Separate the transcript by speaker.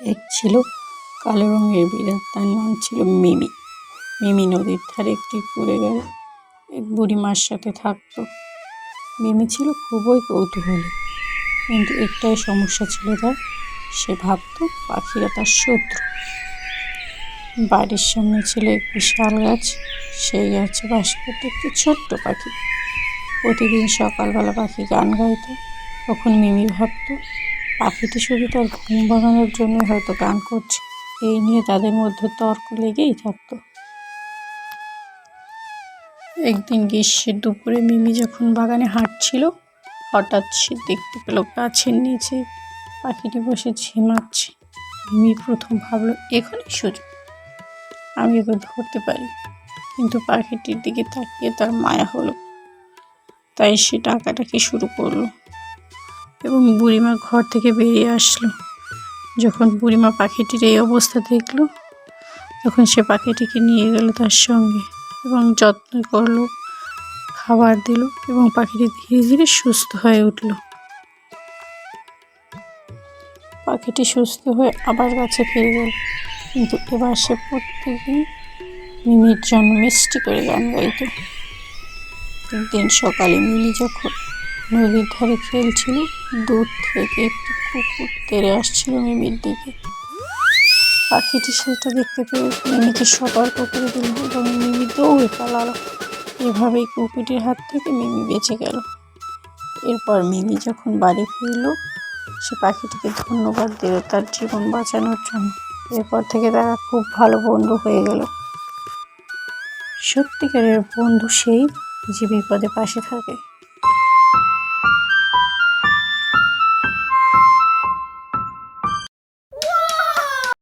Speaker 1: এক ছিল কালো রঙের বিড়াল, তার নাম ছিল মিমি। মিমি নদীর ধারে একটি ঘুরে গেল। এক বুড়িমার সাথে থাকতো। মিমি ছিল খুবই কৌতূহলী, কিন্তু একটাই সমস্যা ছিল তার, সে ভাবতো পাখিরা তার শত্রু। বাড়ির সামনে ছিল এক বিশাল গাছ, সেই গাছে বাস করতো একটি ছোট্ট পাখি। প্রতিদিন সকালবেলা পাখি গান গাইতো। তখন মিমি ভাবতো পাখিটি শুধু তার ঘুম ভাঙানোর জন্য হয়তো গান করছে। এই নিয়ে তাদের মধ্যে তর্ক লেগেই থাকতো। একদিন গ্রীষ্মের দুপুরে মিমি যখন বাগানে হাঁটছিল, হঠাৎ সে দেখতে পেল গাছের নিচে পাখিটি বসে ঝিমাচ্ছে। মিমি প্রথম ভাবলো, এখনই সুযোগ। আমি ওকে ধরতে পারি। কিন্তু পাখিটির দিকে তাকিয়ে তার মায়া হলো। তাই সে ডাকাটাকে শুরু করল। এবং বুড়িমা ঘর থেকে বেরিয়ে আসলো। যখন বুড়িমা পাখিটির এই অবস্থা দেখল, তখন সে পাখিটিকে নিয়ে গেল তার সঙ্গে এবং যত্ন করল, খাবার দিল এবং পাখিটি ধীরে ধীরে সুস্থ হয়ে উঠল। পাখিটি সুস্থ হয়ে আবার গাছে ফিরে গেল, কিন্তু এবার সে প্রত্যেকদিন মিমির জন্য মিষ্টি করে গান গাইত। একদিন সকালে মিমি যখন নদীর ধারে খেলছিল। দূর থেকে একটি কুকুর তেড়ে আসছিল মিমির দিকে। পাখিটি সেটা দেখতে পেয়ে মিমিকে সতর্ক করে দিল এবং মিমি দৌড়ে পালালো। এভাবেই কুকুরটির হাত থেকে মিমি বেঁচে গেল। এরপর মিমি যখন বাড়ি ফিরল, সে পাখিটিকে ধন্যবাদ দিল তার জীবন বাঁচানোর জন্য। এরপর থেকে তারা খুব ভালো বন্ধু হয়ে গেল। সত্যিকারের বন্ধু সেই যে বিপদে পাশে থাকে।